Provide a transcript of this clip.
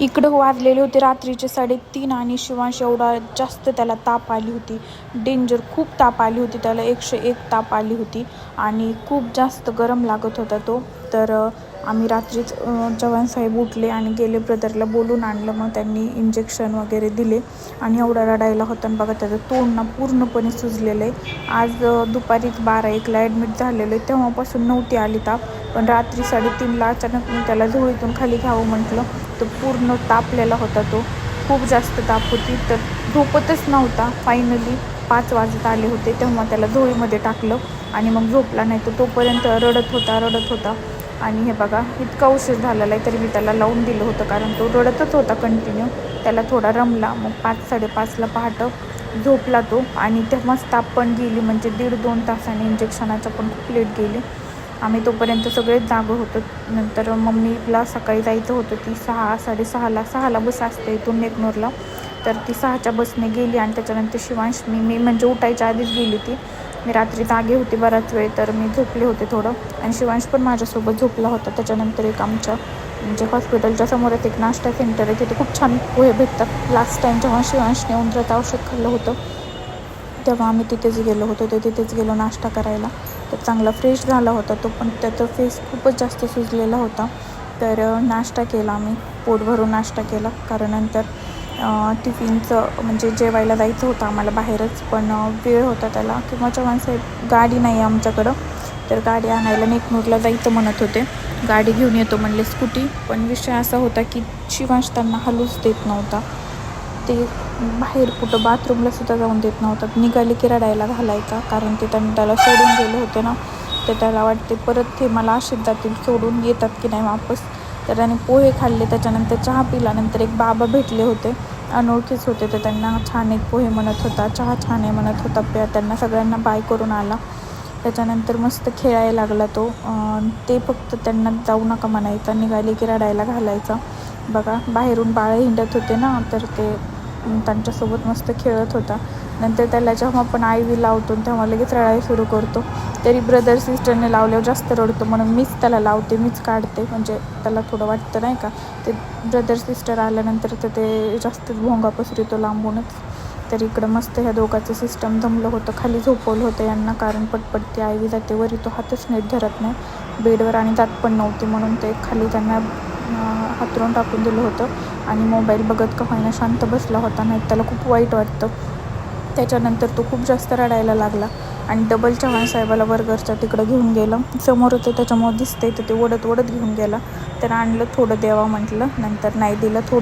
इकडं वाजलेले होते रात्रीचे साडेतीन आणि शिवांश एवढा जास्त त्याला ताप आली होती. डेंजर खूप ताप आली होती त्याला एकशे एक ताप आली होती आणि खूप जास्त गरम लागत होता तो. तर आम्ही रात्रीच अ, जवानसाहेब उठले आणि गेले ब्रदरला बोलून आणलं. मग त्यांनी इंजेक्शन वगैरे दिले आणि एवढा रडायला होता. आणि बघा त्याचं तोंड ना पूर्णपणे सुजलेलं आहे. आज दुपारीच बारा एकला ॲडमिट झालेलं आहे. तेव्हापासून नव्हती आली ताप. पण रात्री साडेतीनला अचानक मी त्याला झोळीतून खाली घ्यावं म्हटलं. तर पूर्ण तापलेला होता तो. खूप जास्त ताप होती तर झोपतच नव्हता. फायनली पाच वाजत आले होते तेव्हा त्याला झोळीमध्ये टाकलं आणि मग झोपला नाही तर तोपर्यंत रडत होता रडत होता. आणि हे बघा इतका उशीर झालेला आहे तरी मी त्याला लावून दिलं होतं कारण तो रडतच होता कंटिन्यू त्याला थोडा रमला मग पाच साडेपाचला पहाटं झोपला तो. आणि तेव्हाच ताप पण गेली म्हणजे दीड दोन तासाने इंजेक्शनाचं पण खूप लेट गेली. आम्ही तोपर्यंत सगळेच जागं होतो. नंतर मम्मीला सकाळी जायचं होतं. ती सहा साडेसहाला सहाला बस असते इथून नेकनूरला तर ती सहाच्या बसने गेली आणि त्याच्यानंतर शिवांश मी मी म्हणजे उठायच्या आधीच गेली ती मी रात्री जागे होते बराच वेळ तर मी झोपले होते थोडं. आणि शिवांश पण माझ्यासोबत झोपला होता. त्याच्यानंतर एक आमच्या म्हणजे हॉस्पिटलच्या समोरच एक नाश्ता सेंटर आहे. तिथे खूप छान पोहे भेटतात. लास्ट टाईम जेव्हा शिवांशने उंदराचं औषध खाल्लं होतं तेव्हा आम्ही तिथेच गेलो होतो. ते तिथेच गेलो नाश्ता करायला. तर चांगला फ्रेश झाला होता तो पण त्याचा फेस खूपच जास्त सुजलेला होता. तर नाश्ता केला आम्ही पोट भरून नाश्ता केला. कारण नंतर टिफिनचं म्हणजे जेवायला जायचं होतं आम्हाला बाहेरच पण वेळ होता त्याला. किंवा साहेब गाडी नाही आहे आमच्याकडं. तर गाडी आणायला नेकनूरला जायचं म्हणत होते. गाडी घेऊन येतो म्हणले स्कूटी. पण विषय असा होता की शिवांश त्यांना हलूच देत नव्हता. ते बाहेर कुठं बाथरूमला सुद्धा जाऊन देत नव्हतं निघाले की रडायला घालायचा कारण ते त्यांनी त्याला सोडून गेले होते ना. तर त्याला वाटते परत ते मला असेच जातील सोडून येतात की नाही वापस. तर त्याने पोहे खाल्ले त्याच्यानंतर चहा पिला. नंतर एक बाबा भेटले होते अनोळखीच होते. तर त्यांना छान एक पोहे म्हणत होता चहा छान आहे म्हणत होता. प्या त्यांना सगळ्यांना बाय करून आला. त्याच्यानंतर मस्त खेळायला लागला तो. ते फक्त त्यांना जाऊ नका म्हणायचा. निघाले की रडायला घालायचा. बघा बाहेरून बाळ हिंडत होते ना तर ते त्यांच्यासोबत मस्त खेळत होता. नंतर त्याला जेव्हा आपण आय व्ही लावतो तेव्हा लगेच रडायला सुरू करतो. तरी ब्रदर सिस्टरने लावल्यावर जास्त रडतो. म्हणून मीच त्याला लावते मीच काढते. म्हणजे त्याला थोडं वाटतं नाही का? ते ब्रदर सिस्टर आल्यानंतर तर ते जास्तच भोंगा पसरतो लांबूनच. तर इकडं मस्त ह्या दोघांचं सिस्टम जमलं होतं. खाली झोपवलं होतं यांना. कारण पटपट ती आय व्ही जाते वरी तो हातच नीट धरत नाही. बेडवर आणि जात पण नव्हती म्हणून ते खाली त्यांना हातरून टाकून दिलं होतं. आणि मोबाईल बघत का होईना शांत बसला होता. नाही त्याला खूप वाईट वाटतं. त्याच्यानंतर तो खूप जास्त रडायला लागला. आणि डबल चव्हाण साहेबाला बर्गरच्या तिकडं घेऊन गेलं. समोर होतं त्याच्यामुळे दिसतंय तर ते ओढत ओढत घेऊन गेला. तर आणलं थोडं द्यावा म्हटलं. नंतर नाही दिलं थोडं